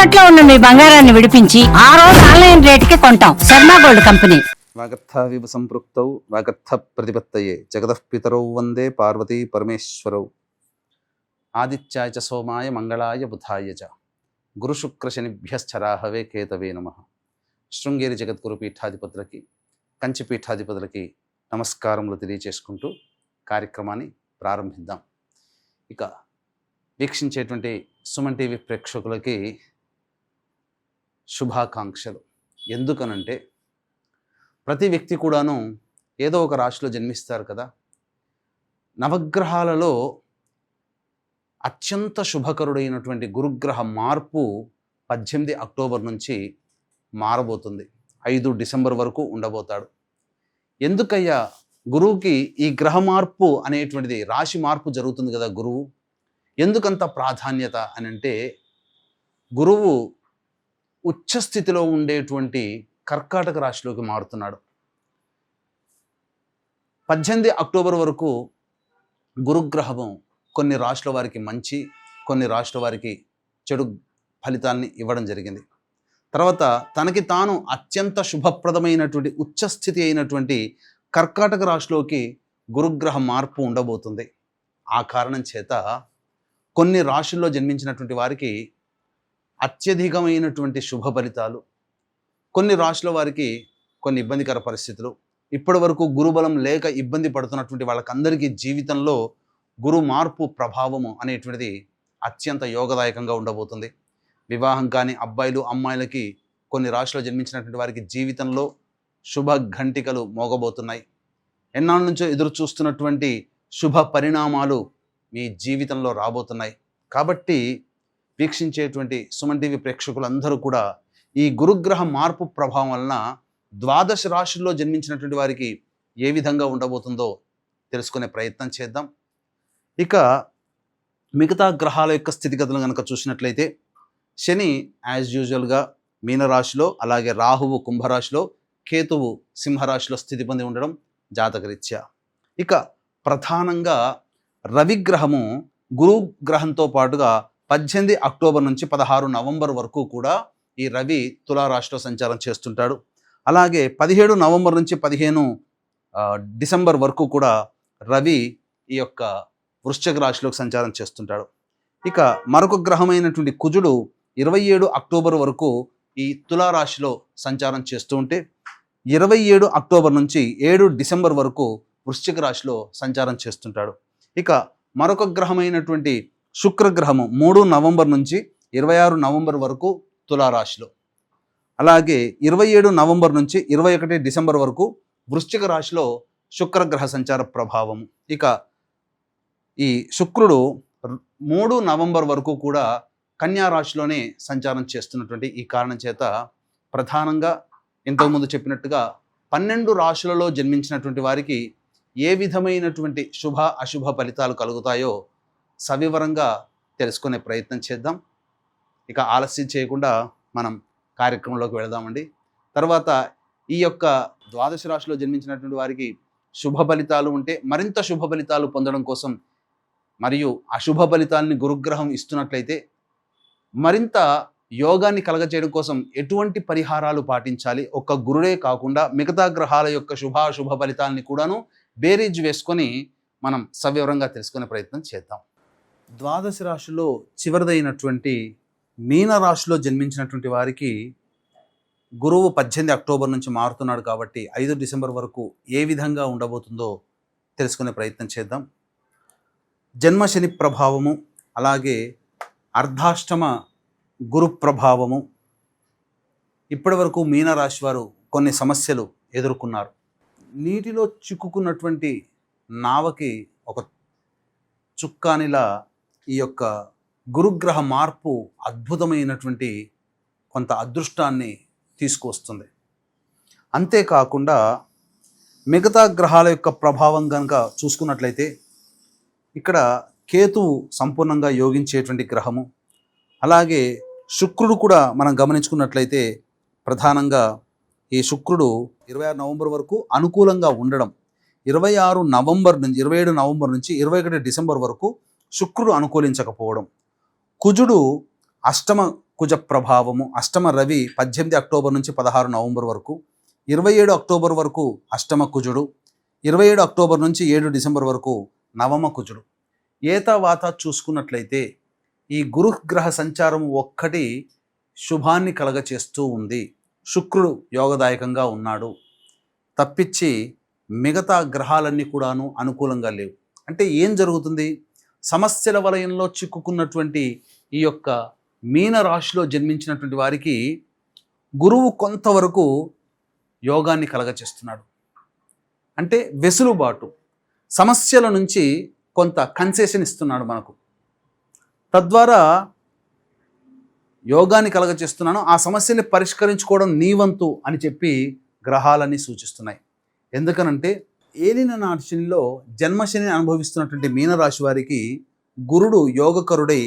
తాకట్లో ఉన్న మీ బంగారాన్ని విడిపించి ఆ రోజు ఆన్లైన్ రేటుకి కొంటాం. Sharma gold company. వాగర్థావివ సంపృక్తౌ వాగర్థ ప్రతిపత్తయే. జగదఃపితరౌ వందే పార్వతీ పరమేశ్వరౌ. ఆదిత్యాయ చ సోమాయ మంగళాయ బుధాయ చ. గురుశుక్రశనిభ్యశ్చరాహవే కేతవే నమ. శృంగేరి జగద్గురు పీఠాధిపతులకి కంచి పీఠాధిపతులకి నమస్కారములు తెలియచేసుకుంటూ కార్యక్రమాన్ని ప్రారంభిద్దాం. ఇక వీక్షించేటువంటి సుమన్ టీవీ ప్రేక్షకులకి శుభాకాంక్షలు. ఎందుకనంటే ప్రతి వ్యక్తి కూడాను ఏదో ఒక రాశిలో జన్మిస్తారు కదా. నవగ్రహాలలో అత్యంత శుభకరుడైనటువంటి గురుగ్రహ మార్పు పద్దెనిమిది అక్టోబర్ నుంచి మారబోతుంది. ఐదు డిసెంబర్ వరకు ఉండబోతాడు. ఎందుకయ్యా? గురువుకి ఈ గ్రహ మార్పు అనేటువంటిది రాశి మార్పు జరుగుతుంది కదా గురువు. ఎందుకంత ప్రాధాన్యత అని అంటే గురువు ఉచ్చస్థితిలో ఉండేటువంటి కర్కాటక రాశిలోకి మారుతున్నాడు. పద్దెనిమిది అక్టోబర్ వరకు గురుగ్రహం కొన్ని రాష్ట్రాల వారికి మంచి కొన్ని రాష్ట్రాల వారికి చెడు ఫలితాల్ని ఇవ్వడం జరిగింది. తర్వాత తనకి తాను అత్యంత శుభప్రదమైనటువంటి ఉచ్చస్థితి అయినటువంటి కర్కాటక రాశిలోకి గురుగ్రహ మార్పు ఉండబోతుంది. ఆ కారణం చేత కొన్ని రాశుల్లో జన్మించినటువంటి వారికి అత్యధికమైనటువంటి శుభ ఫలితాలు. కొన్ని రాశుల వారికి కొన్ని ఇబ్బందికర పరిస్థితులు. ఇప్పటి వరకు గురుబలం లేక ఇబ్బంది పడుతున్నటువంటి వాళ్ళకందరికీ జీవితంలో గురు మార్పు ప్రభావము అనేటువంటిది అత్యంత యోగదాయకంగా ఉండబోతుంది. వివాహం కాని అబ్బాయిలు అమ్మాయిలకి కొన్ని రాశులు జన్మించినటువంటి వారికి జీవితంలో శుభ ఘంటికలు మోగబోతున్నాయి. ఎన్నాళ్ళ నుంచో ఎదురు చూస్తున్నటువంటి శుభ పరిణామాలు మీ జీవితంలో రాబోతున్నాయి. కాబట్టి వీక్షించేటువంటి సుమన్ టీవీ ప్రేక్షకులందరూ కూడా ఈ గురుగ్రహ మార్పు ప్రభావం వలన ద్వాదశ రాశుల్లో జన్మించినటువంటి వారికి ఏ విధంగా ఉండబోతుందో తెలుసుకునే ప్రయత్నం చేద్దాం. ఇక మిగతా గ్రహాల యొక్క స్థితిగతులు కనుక చూసినట్లయితే శని యాజ్ యూజువల్గా మీనరాశిలో అలాగే రాహువు కుంభరాశిలో కేతువు సింహరాశిలో స్థితి పొంది ఉండడం జాతకరీత్యా. ఇక ప్రధానంగా రవిగ్రహము గురు గ్రహంతో పాటుగా పద్దెనిమిది అక్టోబర్ నుంచి పదహారు నవంబర్ వరకు కూడా ఈ రవి తులారాశిలో సంచారం చేస్తుంటాడు. అలాగే పదిహేడు నవంబర్ నుంచి పదిహేను డిసెంబర్ వరకు కూడా రవి ఈ యొక్క వృశ్చిక రాశిలోకి సంచారం చేస్తుంటాడు. ఇక మరొక గ్రహమైనటువంటి కుజుడు ఇరవై ఏడు అక్టోబర్ వరకు ఈ తులారాశిలో సంచారం చేస్తూ ఉంటే ఇరవై ఏడు అక్టోబర్ నుంచి ఏడు డిసెంబర్ వరకు వృశ్చిక రాశిలో సంచారం చేస్తుంటాడు. ఇక మరొక గ్రహమైనటువంటి శుక్రగ్రహము మూడు నవంబర్ నుంచి ఇరవై ఆరు నవంబర్ వరకు తులారాశిలో. అలాగే ఇరవై ఏడు నవంబర్ నుంచి ఇరవై ఒకటి డిసెంబర్ వరకు వృశ్చిక రాశిలో శుక్రగ్రహ సంచార ప్రభావం ఇక ఈ శుక్రుడు మూడు నవంబర్ వరకు కూడా కన్యా రాశిలోనే సంచారం చేస్తున్నటువంటి ఈ కారణం చేత ప్రధానంగా ఇంతకుముందు చెప్పినట్టుగా పన్నెండు రాశులలో జన్మించినటువంటి వారికి ఏ విధమైనటువంటి శుభ అశుభ ఫలితాలు కలుగుతాయో సవివరంగా తెలుసుకునే ప్రయత్నం చేద్దాం. ఇక ఆలస్యం చేయకుండా మనం కార్యక్రమంలోకి వెళదామండి. తర్వాత ఈ యొక్క ద్వాదశ రాశిలో జన్మించినటువంటి వారికి శుభ ఫలితాలు ఉంటే మరింత శుభ ఫలితాలు పొందడం కోసం మరియు అశుభ ఫలితాలని గురుగ్రహం ఇస్తున్నట్లయితే మరింత యోగాన్ని కలగచేయడం కోసం ఎటువంటి పరిహారాలు పాటించాలి? ఒక్క గురుడే కాకుండా మిగతా గ్రహాల యొక్క శుభాశుభ ఫలితాలని కూడాను బేరీజ్ వేసుకొని మనం సవివరంగా తెలుసుకునే ప్రయత్నం చేద్దాం. ద్వాదశ రాశిలో చివరిదైనటువంటి మీన రాశిలో జన్మించినటువంటి వారికి గురువు పద్దెనిమిది అక్టోబర్ నుంచి మారుతున్నాడు కాబట్టి ఐదు డిసెంబర్ వరకు ఏ విధంగా ఉండబోతుందో తెలుసుకునే ప్రయత్నం చేద్దాం. జన్మశని ప్రభావము అలాగే అర్ధాష్టమ గురు ప్రభావము. ఇప్పటి వరకు మీనరాశి వారు కొన్ని సమస్యలు ఎదుర్కొన్నారు. నీటిలో చిక్కుకున్నటువంటి నావకి ఒక చుక్కానిలా ఈ యొక్క గురుగ్రహ మార్పు అద్భుతమైనటువంటి కొంత అదృష్టాన్ని తీసుకువస్తుంది. అంతేకాకుండా మిగతా గ్రహాల యొక్క ప్రభావం కనుక చూసుకున్నట్లయితే ఇక్కడ కేతువు సంపూర్ణంగా యోగించేటువంటి గ్రహము. అలాగే శుక్రుడు కూడా మనం గమనించుకున్నట్లయితే ప్రధానంగా ఈ శుక్రుడు ఇరవై ఆరు నవంబర్ వరకు అనుకూలంగా ఉండడం ఇరవై ఆరు నవంబర్ నుంచి ఇరవై ఏడు నవంబర్ నుంచి ఇరవై ఒకటి డిసెంబర్ వరకు శుక్రుడు అనుకూలించకపోవడం. కుజుడు అష్టమ కుజ ప్రభావము అష్టమ రవి పద్దెనిమిది అక్టోబర్ నుంచి పదహారు నవంబర్ వరకు ఇరవై ఏడు అక్టోబర్ వరకు అష్టమ కుజుడు ఇరవై ఏడు అక్టోబర్ నుంచి ఏడు డిసెంబర్ వరకు నవమ కుజుడు. ఏతావాత చూసుకున్నట్లయితే ఈ గురుగ్రహ సంచారం ఒక్కటి శుభాన్ని కలగచేస్తూ ఉంది. శుక్రుడు యోగదాయకంగా ఉన్నాడు. తప్పించి మిగతా గ్రహాలన్నీ కూడాను అనుకూలంగా లేవు. అంటే ఏం జరుగుతుంది? సమస్యల వలయంలో చిక్కుకున్నటువంటి ఈ యొక్క మీన రాశిలో జన్మించినటువంటి వారికి గురువు కొంతవరకు యోగాన్ని కలగచేస్తున్నాడు. అంటే వెసులుబాటు. సమస్యల నుంచి కొంత కన్సెషన్ ఇస్తున్నాడు మనకు. తద్వారా యోగాన్ని కలగచేస్తున్నాను ఆ సమస్యని పరిష్కరించుకోవడం నీ వంతు అని చెప్పి గ్రహాలన్నీ సూచిస్తున్నాయి. ఎందుకనంటే ఏలిన నాశనిలో జన్మశని అనుభవిస్తున్నటువంటి మీనరాశి వారికి గురుడు యోగకరుడై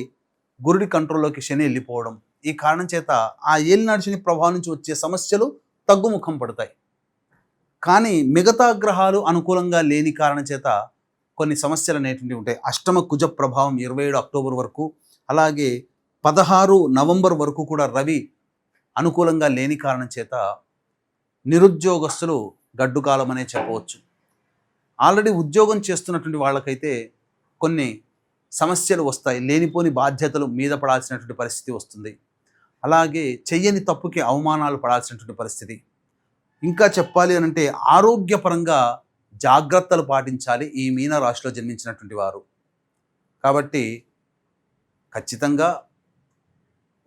గురుడి కంట్రోల్లోకి శని వెళ్ళిపోవడం. ఈ కారణం చేత ఆ ఏలినాడు శని ప్రభావం నుంచి వచ్చే సమస్యలు తగ్గుముఖం పడతాయి. కానీ మిగతా గ్రహాలు అనుకూలంగా లేని కారణం చేత కొన్ని సమస్యలు అనేటువంటివి ఉంటాయి. అష్టమ కుజ ప్రభావం ఇరవై ఏడు అక్టోబర్ వరకు అలాగే పదహారు నవంబర్ వరకు కూడా రవి అనుకూలంగా లేని కారణం చేత నిరుద్యోగస్తులు గడ్డుకాలం అనే చెప్పవచ్చు. ఆల్రెడీ ఉద్యోగం చేస్తున్నటువంటి వాళ్ళకైతే కొన్ని సమస్యలు వస్తాయి. లేనిపోని బాధ్యతలు మీద పడాల్సినటువంటి పరిస్థితి వస్తుంది. అలాగే చెయ్యని తప్పుకి అవమానాలు పడాల్సినటువంటి పరిస్థితి. ఇంకా చెప్పాలి అని అంటే ఆరోగ్యపరంగా జాగ్రత్తలు పాటించాలి ఈ మీన రాశిలో జన్మించినటువంటి వారు. కాబట్టి ఖచ్చితంగా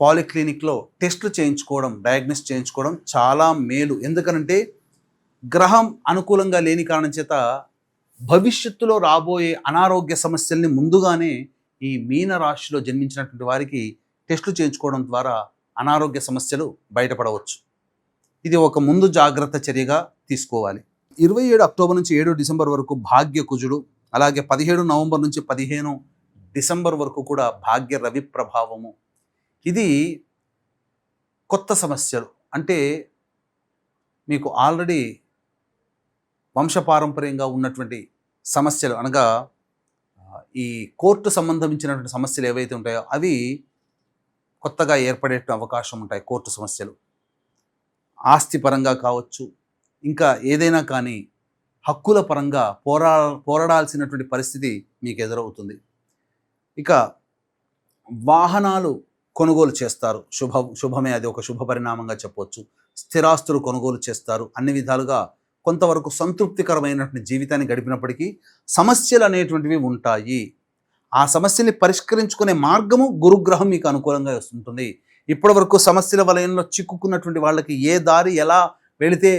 పాలిక్లినిక్లో టెస్టులు చేయించుకోవడం డయాగ్నోస్ చేయించుకోవడం చాలా మేలు. ఎందుకనంటే గ్రహం అనుకూలంగా లేని కారణం చేత భవిష్యత్తులో రాబోయే అనారోగ్య సమస్యల్ని ముందుగానే ఈ మీన రాశిలో జన్మించినటువంటి వారికి టెస్టులు చేయించుకోవడం ద్వారా అనారోగ్య సమస్యలు బయటపడవచ్చు. ఇది ఒక ముందు జాగ్రత్త చర్యగా తీసుకోవాలి. ఇరవై ఏడు అక్టోబర్ నుంచి ఏడు డిసెంబర్ వరకు భాగ్య కుజుడు అలాగే పదిహేడు నవంబర్ నుంచి పదిహేను డిసెంబర్ వరకు కూడా భాగ్య రవి ప్రభావము. ఇది కొత్త సమస్యలు. అంటే మీకు ఆల్రెడీ వంశపారంపర్యంగా ఉన్నటువంటి సమస్యలు అనగా ఈ కోర్టు సంబంధించినటువంటి సమస్యలు ఏవైతే ఉంటాయో అవి కొత్తగా ఏర్పడే అవకాశం ఉంటాయి కోర్టు సమస్యలు. ఆస్తి పరంగా కావచ్చు ఇంకా ఏదైనా కానీ హక్కుల పరంగా పోరా పోరాడాల్సినటువంటి పరిస్థితి మీకు ఎదురవుతుంది. ఇక వాహనాలు కొనుగోలు చేస్తారు. శుభ శుభమే అది ఒక శుభ పరిణామంగా చెప్పవచ్చు స్థిరాస్తులు కొనుగోలు చేస్తారు. అన్ని విధాలుగా కొంతవరకు సంతృప్తికరమైనటువంటి జీవితాన్ని గడిపినప్పటికీ సమస్యలు అనేటువంటివి ఉంటాయి. ఆ సమస్యని పరిష్కరించుకునే మార్గము గురుగ్రహం మీకు అనుకూలంగా వస్తుంటుంది. ఇప్పటి వరకు సమస్యల వలయంలో చిక్కుకున్నటువంటి వాళ్ళకి ఏ దారి ఎలా వెళితే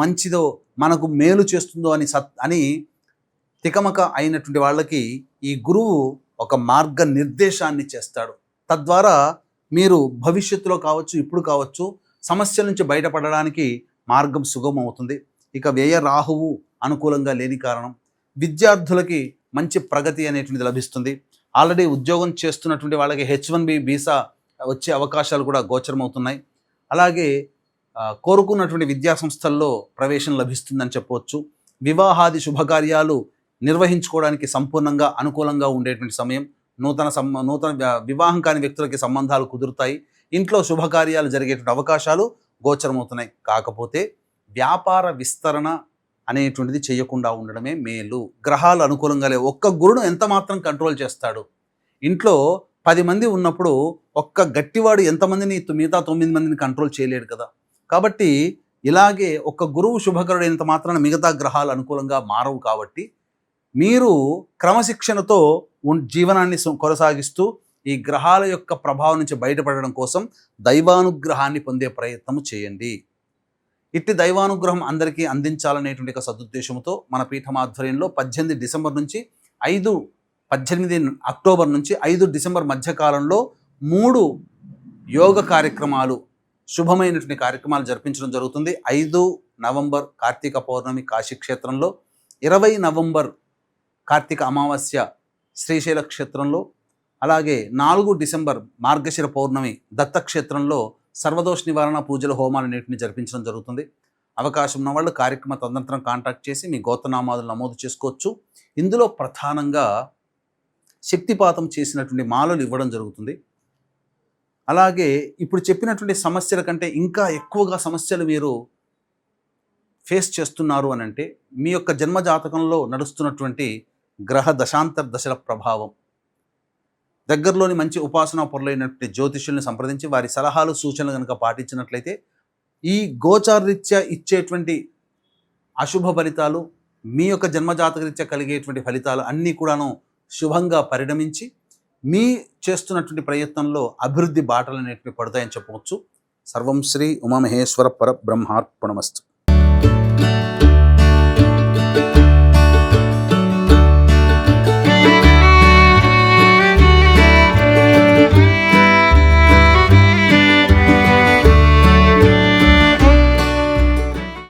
మంచిదో మనకు మేలు చేస్తుందో అని సత్ అని తికమక అయినటువంటి వాళ్ళకి ఈ గురువు ఒక మార్గ నిర్దేశాన్ని చేస్తాడు. తద్వారా మీరు భవిష్యత్తులో కావచ్చు ఇప్పుడు కావచ్చు సమస్యల నుంచి బయటపడడానికి మార్గం సుగమం అవుతుంది ఇక వ్యయ రాహువు అనుకూలంగా లేని కారణం. విద్యార్థులకి మంచి ప్రగతి అనేటువంటిది లభిస్తుంది. ఆల్రెడీ ఉద్యోగం చేస్తున్నటువంటి వాళ్ళకి హెచ్ వన్ బి వీసా వచ్చే అవకాశాలు కూడా గోచరమవుతున్నాయి. అలాగే కోరుకున్నటువంటి విద్యా సంస్థల్లో ప్రవేశం లభిస్తుందని చెప్పవచ్చు. వివాహాది శుభకార్యాలు నిర్వహించుకోవడానికి సంపూర్ణంగా అనుకూలంగా ఉండేటువంటి సమయం. నూతన సం నూతన వివాహం కాని వ్యక్తులకి సంబంధాలు కుదురుతాయి. ఇంట్లో శుభకార్యాలు జరిగేటువంటి అవకాశాలు గోచరమవుతున్నాయి. కాకపోతే వ్యాపార విస్తరణ అనేటువంటిది చేయకుండా ఉండడమే మేలు. గ్రహాలు అనుకూలంగా లేవు. ఒక్క గురుడు ఎంత మాత్రం కంట్రోల్ చేస్తాడు? ఇంట్లో పది మంది ఉన్నప్పుడు ఒక్క గట్టివాడు ఎంతమందిని మిగతా తొమ్మిది మందిని కంట్రోల్ చేయలేడు కదా. కాబట్టి ఇలాగే ఒక్క గురువు శుభకరుడైనంత మాత్రాన మిగతా గ్రహాలు అనుకూలంగా మారవు కాబట్టి మీరు క్రమశిక్షణతో జీవనాన్ని సు- కొనసాగిస్తూ ఈ గ్రహాల యొక్క ప్రభావం నుంచి బయటపడడం కోసం దైవానుగ్రహాన్ని పొందే ప్రయత్నం చేయండి. ఇట్టి దైవానుగ్రహం అందరికీ అందించాలనేటువంటి ఒక సదుద్దేశంతో మన పీఠం ఆధ్వర్యంలో పద్దెనిమిది డిసెంబర్ నుంచి ఐదు పద్దెనిమిది అక్టోబర్ నుంచి ఐదు డిసెంబర్ మధ్యకాలంలో మూడు యోగ కార్యక్రమాలు శుభమైనటువంటి కార్యక్రమాలు జరిపించడం జరుగుతుంది. ఐదు నవంబర్ కార్తీక పౌర్ణమి కాశీ క్షేత్రంలో ఇరవై నవంబర్ కార్తీక అమావాస్య శ్రీశైల క్షేత్రంలో అలాగే నాలుగు డిసెంబర్ మార్గశిర పౌర్ణమి దత్తక్షేత్రంలో సర్వదోష నివారణ పూజల హోమాలు నీటిని జరిపించడం జరుగుతుంది. అవకాశం ఉన్న వాళ్ళు కార్యక్రమ తదనంతరం కాంటాక్ట్ చేసి మీ గోత్రనామాదులు నమోదు చేసుకోవచ్చు. ఇందులో ప్రధానంగా శక్తిపాతం చేసినటువంటి మాలలు ఇవ్వడం జరుగుతుంది. అలాగే ఇప్పుడు చెప్పినటువంటి సమస్యల కంటే ఇంకా ఎక్కువగా సమస్యలు మీరు ఫేస్ చేస్తున్నారు అని అంటే మీ యొక్క జన్మ జాతకంలో నడుస్తున్నటువంటి గ్రహ దశాంతర దశల ప్రభావం. దగ్గరలోని మంచి ఉపాసనా పొరలైనటువంటి జ్యోతిష్యుల్ని సంప్రదించి వారి సలహాలు సూచనలు కనుక పాటించినట్లయితే ఈ గోచారరీత్యా ఇచ్చేటువంటి అశుభ ఫలితాలు మీ యొక్క జన్మజాతకరీత్యా కలిగేటువంటి ఫలితాలు అన్నీ కూడాను శుభంగా పరిణమించి మీ చేస్తున్నటువంటి ప్రయత్నంలో అభివృద్ధి బాటలు అనేటివి పడతాయని చెప్పవచ్చు. సర్వం శ్రీ ఉమామహేశ్వర పర బ్రహ్మార్పణమస్తు.